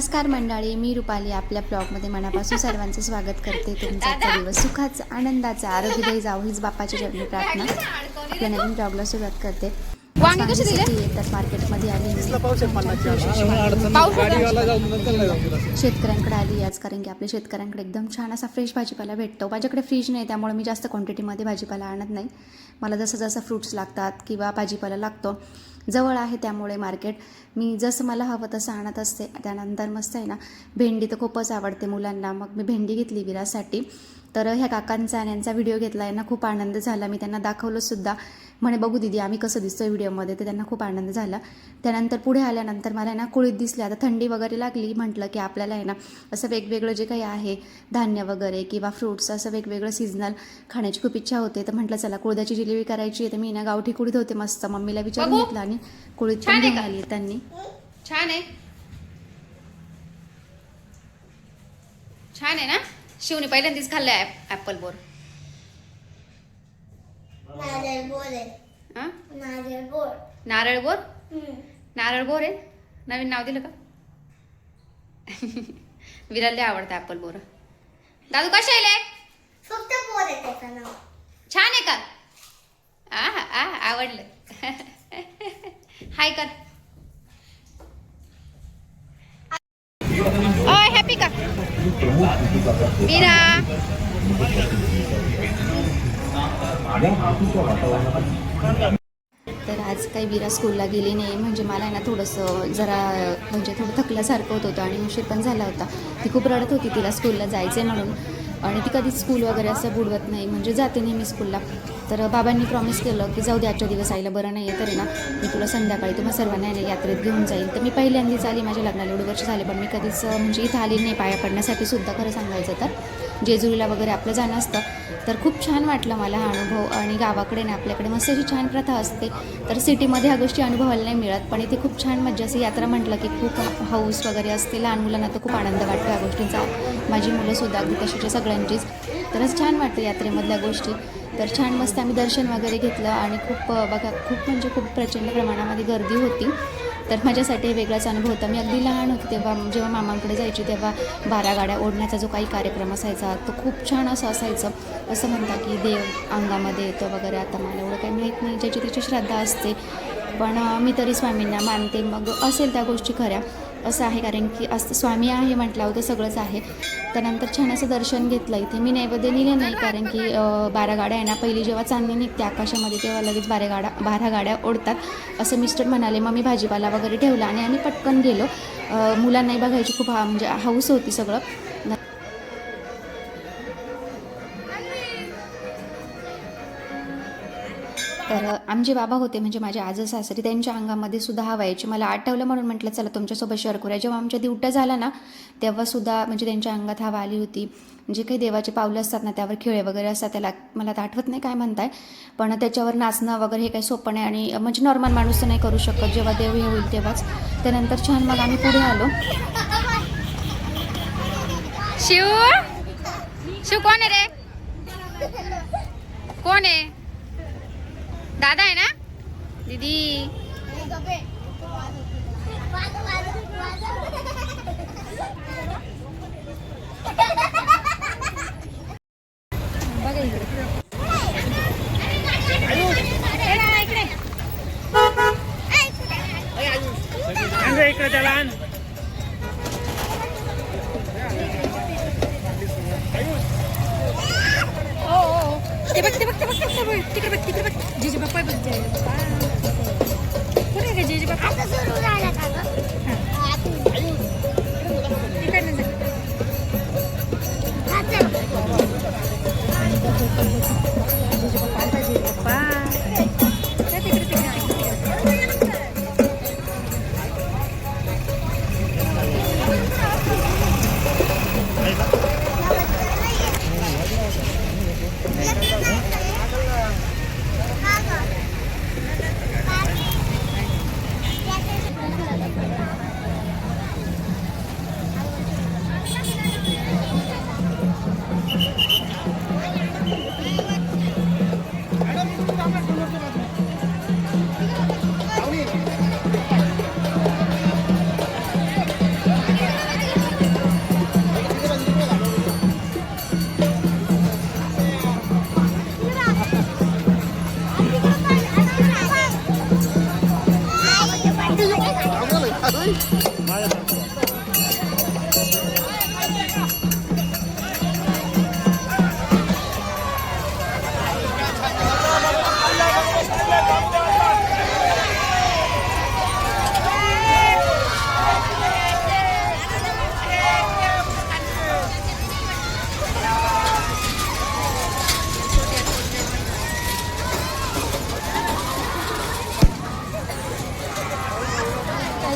नमस्कार मंडळी मी रुपाली आपल्या ब्लॉगमध्ये मनापासून सर्वांचं स्वागत करते. तुमचा आजचा दिवस सुखाचा आनंदाचा आरोग्यदायी जाऊ हीच बापाची चरणी प्रार्थना. आपल्या नवीन ब्लॉगला सुरुवात करते. येतात मार्केटमध्ये आली शेतकऱ्यांकडे आली आज कारण की आपल्या शेतकऱ्यांकडे एकदम छान असा फ्रेश भाजीपाला भेटतो. माझ्याकडे फ्रीज नाही त्यामुळे मी जास्त क्वांटिटीमध्ये भाजीपाला आणत नाही. मला जसं जसं फ्रूट्स लागतात किंवा भाजीपाला लागतो जवळ आहे त्यामुळे मार्केट मी जसं मला हवं तसं आणत असते. त्यानंतर मस्त आहे ना भेंडी तर खूपच आवडते मुलांना. मग मी भेंडी घेतली विरासाठी. तर ह्या काकांचा आणि यांचा व्हिडिओ घेतला यांना खूप आनंद झाला. मी त्यांना दाखवलं सुद्धा. म्हणे बघू दिदी आम्ही कसं दिसतोय व्हिडिओमध्ये. तर त्यांना खूप आनंद झाला. त्यानंतर पुढे आल्यानंतर मला आहे ना कुळीत दिसले. आता थंडी वगैरे लागली म्हटलं की आपल्याला आहे ना असं वेगवेगळं जे काही आहे धान्य वगैरे किंवा फ्रूट्स असं वेगवेगळं सीझनल खाण्याची खूप इच्छा होते. तर म्हटलं चला कुळदाची जिलेबी करायची आहे. तर मी ना गावठी कुळीत होते मस्त. मम्मीला विचारून. घेतलं आणि कुळीत छान पण घेऊन? आली त्यांनी. छान आहे. छान आहे ना? शिवने पहिल्यांदाच खाल्लंय ऍपल बोर. नारळ आहे. हा नारळ गोड नारळ बोर. नारळ बोर आहे? नवीन नाव दिलं का? विराला आवडतं ऍपल बोर. दादू कशा येईल फक्त गोड आहे त्याचं नाव. छान आहे का? आ आ आवडलं. हाय कर. ओय. मीरा. तर आज काही विरा स्कूलला गेली नाही म्हणजे मला आहे ना थोडंसं जरा म्हणजे थोडं थकल्यासारखं होत होतं आणि उशीर पण झाला होता. ती खूप रडत होती तिला स्कूलला जायचं आहे म्हणून. आणि ती कधीच स्कूल वगैरे असं बुडवत नाही. म्हणजे जाते नेहमी स्कूलला तर बाबांनी प्रॉमिस केलं की जाऊ दे आजच्या दिवस आईला बरं नाही आहे तरी ना मी तुला संध्याकाळी तुम्हा सर्वांना आहे यात्रेत घेऊन जाईल तर मी पहिल्यांदाच आली माझ्या लग्नाला एवढे वर्ष झाले पण मी कधीच म्हणजे इथं आली नाही पाया पडण्यासाठी सुद्धा खरं सांगायचं तर. जेजुरीला वगैरे आपलं जाणं असतं. तर खूप छान वाटलं मला हा अनुभव आणि गावाकडे ना आपल्याकडे मस्त अशी छान प्रथा असते. तर सिटीमध्ये ह्या गोष्टी अनुभवायला नाही मिळत. पण इथे खूप छान मज्जा असते. यात्रा म्हटलं की खूप हाऊस वगैरे असते. लहान मुलांना तर खूप आनंद वाटतो या गोष्टींचा. माझी मुलंसुद्धा अगदी तशीच्या सगळ्यांचीच. तरच छान वाटतं यात्रेमधल्या गोष्टी. तर छान मस्त आम्ही दर्शन वगैरे घेतलं आणि खूप बघा खूप म्हणजे खूप प्रचंड प्रमाणामध्ये गर्दी होती. तर माझ्यासाठी हे वेगळाच अनुभव होता. मी अगदी लहान होते तेव्हा जेव्हा मामांकडे जायची तेव्हा बारा गाड्या ओढण्याचा जो काही कार्यक्रम असायचा तो खूप छान असं असायचं. असं म्हणता की देव अंगामध्ये येतो वगैरे आता मला एवढं काही माहीत नाही ज्याची त्याची श्रद्धा असते. पण मी तरी स्वामींना मानते. मग असेल त्या गोष्टी खऱ्या. असं आहे कारण की असं स्वामी आहे म्हटल्यावर तर सगळंच आहे. त्यानंतर छान असं दर्शन घेतलं. इथे मी नैवेद्य नेले नाही कारण की बारा गाड्या आहे ना पहिली जेव्हा चांदणी निघते आकाशामध्ये तेव्हा लगेच बारा गाड्या बारा गाड्या ओढतात. असं मिस्टर म्हणाले मग मी भाजीपाला वगैरे ठेवला. आणि आम्ही पटकन गेलो. मुलांनाही बघायची खूप हा म्हणजे हाऊस होती सगळं. तर आमचे बाबा होते म्हणजे माझे आजं सासरी त्यांच्या अंगामध्ये सुद्धा हवा यायची. मला आठवलं म्हणून म्हटलं चला तुमच्यासोबत शेअर करूया. जेव्हा आमच्या दिवटा झाला ना तेव्हासुद्धा म्हणजे त्यांच्या अंगात हवा आली होती. जे काही देवाचे पावलं असतात ना त्यावर खेळे वगैरे असतात त्याला मला तर आठवत नाही काय म्हणताय. पण त्याच्यावर नाचणं वगैरे हे काही सोपं नाही आणि म्हणजे नॉर्मल माणूस तर नाही करू शकत. जेव्हा देव हे होईल तेव्हाच. त्यानंतर छान मग आम्ही पुढे आलो. शिव? शिव कोण आहे रे? कोण आहे? दादा आहे ना? दीदी.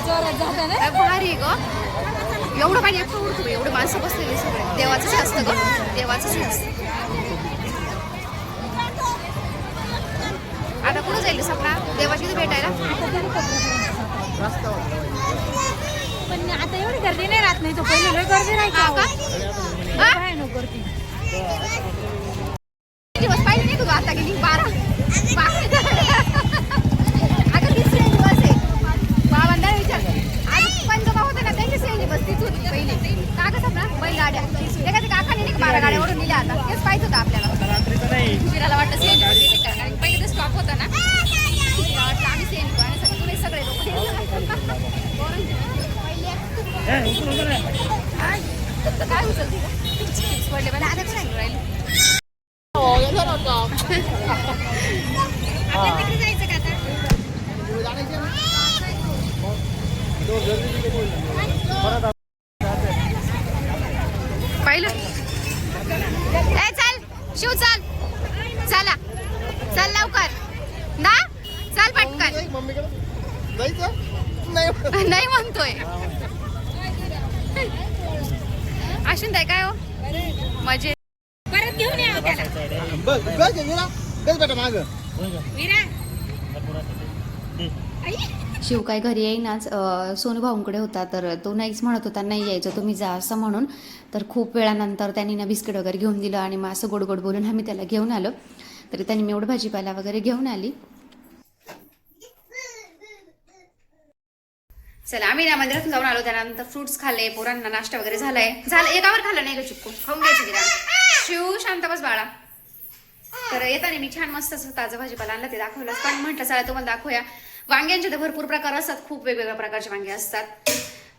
जोरात जाता ना? भारी आहे ग. एवढं पाणी एकटं उडतो एवढे माणसं बसलेली सगळे. देवाचंच असतं ग. देवाचंच असतं. आता कुठं जाईल सपना? देवाची इथे भेटायला पण आता एवढी गर्दी नाही राहत नाही तो पहिले गर्दी हा अहो. का? गर्दी. दिवस पाहिले नाही तू आता गेली? बारा? बारा. अगं तीच श्रेणी बस आहे बाबांना विचार आज पंजोबा होता ना त्यांची श्रेणी बस तीच होती पहिले का कसं ना बैल गाड्या एखाद्या काकाने नाही का बारा गाड्या ओढून दिल्या आता तेच पाहिजे होतं आपल्याला आता रात्रीचं नाही उशिराला वाटतं सीएनजी बस येते का कारण पहिले ते स्टॉप होता ना मला वाटलं आम्ही सीएनजी आणण्यासाठी तुम्ही सगळे लोक हे, उचलू नका रे. काय उचलते का? चिप्स पडले पण आता सांगू राहिले आपल्या तिकडे जायचं का आता पाहिलं ए चल. शिव चल. चला चल लवकर. ना? चल पटकन. नाही म्हणतोय अश्विन ताई काय हो मजे परत घेऊन या त्याला बस बस विरा माग. शिव काय घरी येईनाच सोनू भाऊंकडे होता तर तो नाहीच म्हणत होता नाही यायचं तुम्ही जा असं म्हणून. तर खूप वेळानंतर त्यांनी ना बिस्किट वगैरे घेऊन दिलं आणि मग असं गोड गोड बोलून आम्ही त्याला घेऊन आलो. तरी त्यांनी मी एवढं भाजीपाला वगैरे घेऊन आली. चला आम्ही ना मंदिरातून जाऊन आलो त्यानंतर फ्रुट्स खाल्ले पोरांना नाश्ता वगैरे झालाय. झालं एकावर खाल्लं नाही ग चिक्कू. खाऊन घ्यायची शिव शांत बस बाळा. तर येताना मी छान मस्त असं ताजं भाजीपाला आणलं ते दाखवलं पण म्हटलं चला तुम्हाला दाखवूया. वांग्यांचे तर भरपूर प्रकार असतात खूप वेगवेगळ्या प्रकारचे वांगे असतात.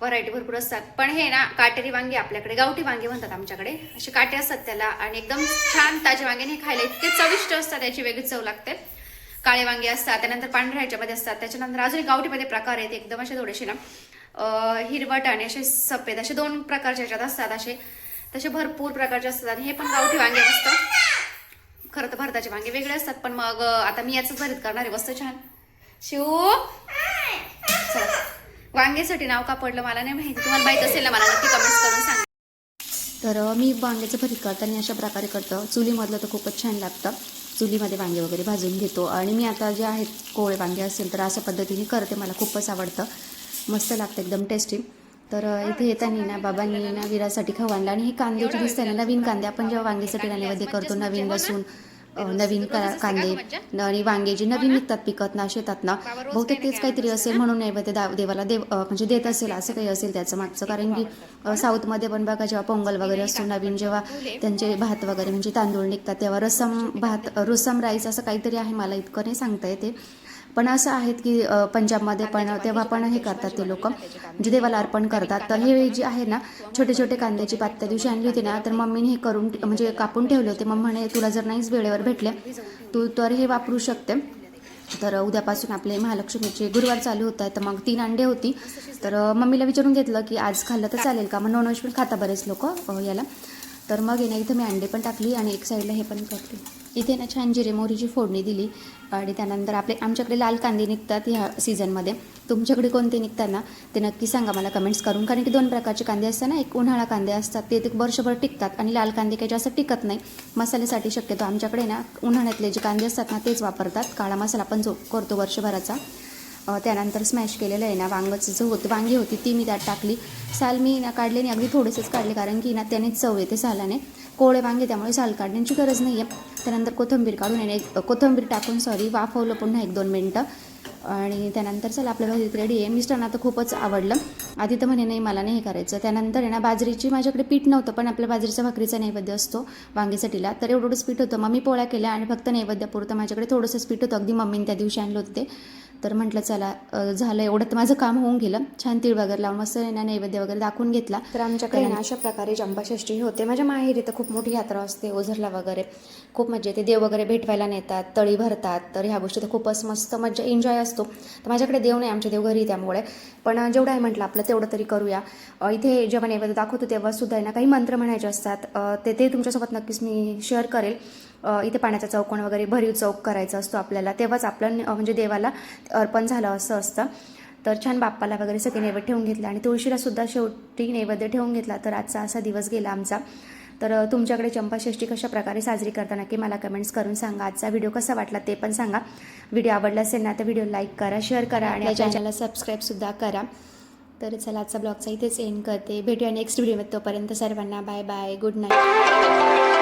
व्हरायटी भरपूर असतात. पण हे ना काटेरी वांगे आपल्याकडे गावठी वांगे म्हणतात आमच्याकडे. असे काटे असतात त्याला आणि एकदम छान ताजे वांगे हे खायला इतके चविष्ट असतात त्याची वेगळी चव लागते. काळे वांगे असतात त्यानंतर पांढऱ्या ह्याच्यामध्ये असतात त्याच्यानंतर अजून एक गावठीमध्ये प्रकार आहेत एकदम असे थोडेसे ना. हिरवट आणि असे सफेद असे दोन प्रकारचे ह्याच्यात असतात असे. तसे भरपूर प्रकारचे असतात आणि हे पण गावठी वांगे असतं खरं तर भारताचे वांगे वेगळे असतात पण मग आता मी याच भरीत करणार आहे. मस्त छान. शिव! चला. वांग्यासाठी नाव का पडलं मला नाही माहिती. तुम्हाला माहीत असेल ना मला नक्की कमेंट्स करून सांगा. तर मी वांग्याचं भरीत करताना अशा प्रकारे करतं. चुलीमधलं तर खूपच छान लागतं. चुलीमध्ये वांगे वगैरे भाजून घेतो. आणि मी आता जे आहेत कोवळे वांगे असेल तर अशा पद्धतीने करते. मला खूपच आवडतं. मस्त लागतं एकदम टेस्टी तर इथे येताना ना बाबांनी ना विरासाठी खाऊ आणला. आणि हे कांदे जे दिसते ना नवीन कांदे. आपण जेव्हा वांगेसाठी नैवेद्य करतो नवीन लसूण नवीन का- कांदे आणि वांगे जे नवीन निघतात पिकत ना शेतात ना बहुतेक तेच काहीतरी असेल म्हणून नैवेद्य दा- देवाला देव म्हणजे देत असेल असं काही असेल त्याचं मागचं. कारण की साऊथमध्ये पण बघा जेव्हा पोंगल वगैरे असतो नवीन जेव्हा त्यांचे भात वगैरे म्हणजे तांदूळ निघतात तेव्हा रसम भात रसम राईस असं काहीतरी आहे मला इतकं नाही सांगता येते. पण असं आहेत की पंजाबमध्ये पण तेव्हा पण हे करतात ते लोक. म्हणजे देवाला अर्पण करतात. तर हे जे आहे ना छोटे छोटे कांद्याची पात त्या दिवशी आणली होती ना तर मम्मीने हे करून म्हणजे कापून ठेवले होते. मग म्हणे तुला जर नाहीच वेळेवर भेटले तू तर हे वापरू शकते. तर उद्यापासून आपले महालक्ष्मीचे गुरुवार चालू होत आहे तर मग तीन अंडे होती. तर मम्मीला विचारून घेतलं की आज खाल्लं तर चालेल का? मग नॉनव्हेज पण खाता बरेच लोक याला. तर मग ना इथं मी अंडे पण टाकली आणि एक साईडला हे पण टाकली. इथे ना छान जिरे मोहरीची फोडणी दिली. आणि त्यानंतर आपले आमच्याकडे लाल कांदे निघतात ह्या सीझनमध्ये तुमच्याकडे कोणते निघतात ना ते नक्की सांगा मला कमेंट्स करून. कारण की दोन प्रकारचे कांदे असतात ना एक उन्हाळा कांदे असतात ते ते वर्षभर टिकतात आणि लाल कांदे काही जास्त टिकत नाही. मसाल्यासाठी शक्यतो आमच्याकडे ना उन्हाळ्यातले जे कांदे असतात ना तेच वापरतात. काळा मसाला पण जो करतो वर्षभराचा. त्यानंतर स्मॅश केलेलं आहे ना वांगचं जो होतं वांगी होती ती मी त्यात टाकली. साल मी ना काढले नाही अगदी थोडेसेच काढले कारण की ना त्याने चव येते सालाने. कोळे वांगे त्यामुळे साल काढण्याची गरज नाही आहे त्यानंतर कोथिंबीर काढून आणि एक कोथिंबीर टाकून सॉरी वाफवलं पुन्हा एक दोन मिनटं. आणि त्यानंतर चला आपलं भाजीत रेडी आहे. मिस्टरांना तर खूपच आवडलं. आधी तर म्हणे नाही मला नाही हे करायचं. त्यानंतर आहे ना बाजरीची माझ्याकडे पीठ नव्हतं पण आपल्या बाजरीचा भाकरीचा नैवेद्य असतो वांगीसाठीला. तर एवढंच पीठ होतं. मम्मी पोळ्या केल्या आणि फक्त नैवेद्यापुरतं माझ्याकडे थोडंसंच पीठ होतं. अगदी मम्मीने त्या दिवशी आणलं होतं तर म्हटलं चला झालं एवढं तर माझं काम होऊन गेलं. छान तीळ वगैरे लावून मस्त ना नैवेद्य वगैरे दाखवून घेतला. तर आमच्याकडे ना अशा प्रकारे चंपाषष्ठी होते. माझ्या माहेरी तर खूप मोठी यात्रा असते ओझरला वगैरे. खूप मजा येते. देव वगैरे भेटवायला नेतात तळी भरतात. तर ह्या गोष्टी तर खूपच मस्त मजा एन्जॉय असतो. तर माझ्याकडे देव नाही आमच्या देव घरी त्यामुळे. पण जेवढं आहे म्हटलं आपलं तेवढं तरी करूया. इथे जेव्हा नैवेद्य दाखवतो तेव्हा सुद्धा आहे ना काही मंत्र म्हणायचे असतात. ते ते तुमच्यासोबत नक्कीच मी शेअर करेल. इथे पाण्याचा चौकोन वगैरे भरीव चौक करायचा असतो आपल्याला. तेव्हाच आपलं म्हणजे देवाला अर्पण झालं असं असतं. तर छान बाप्पाला वगैरे सगळे नैवेद्य ठेवून घेतला आणि तुळशीला सुद्धा शेवटी नैवेद्य ठेवून घेतला. तर आजचा असा दिवस गेला आमचा. तर तुमच्याकडे चंपाषष्ठी कशा प्रकारे साजरी करता नक्की मला कमेंट्स करून सांगा. आजचा व्हिडिओ कसा वाटला ते पण सांगा. व्हिडिओ आवडला असेल ना तर व्हिडिओ लाईक करा शेअर करा आणि चॅनलला सबस्क्राईबसुद्धा करा. तर चला आजचा ब्लॉगचा इथेच एंड करते. भेटूया नेक्स्ट व्हिडिओमध्ये तोपर्यंत सर्वांना बाय बाय गुड नाईट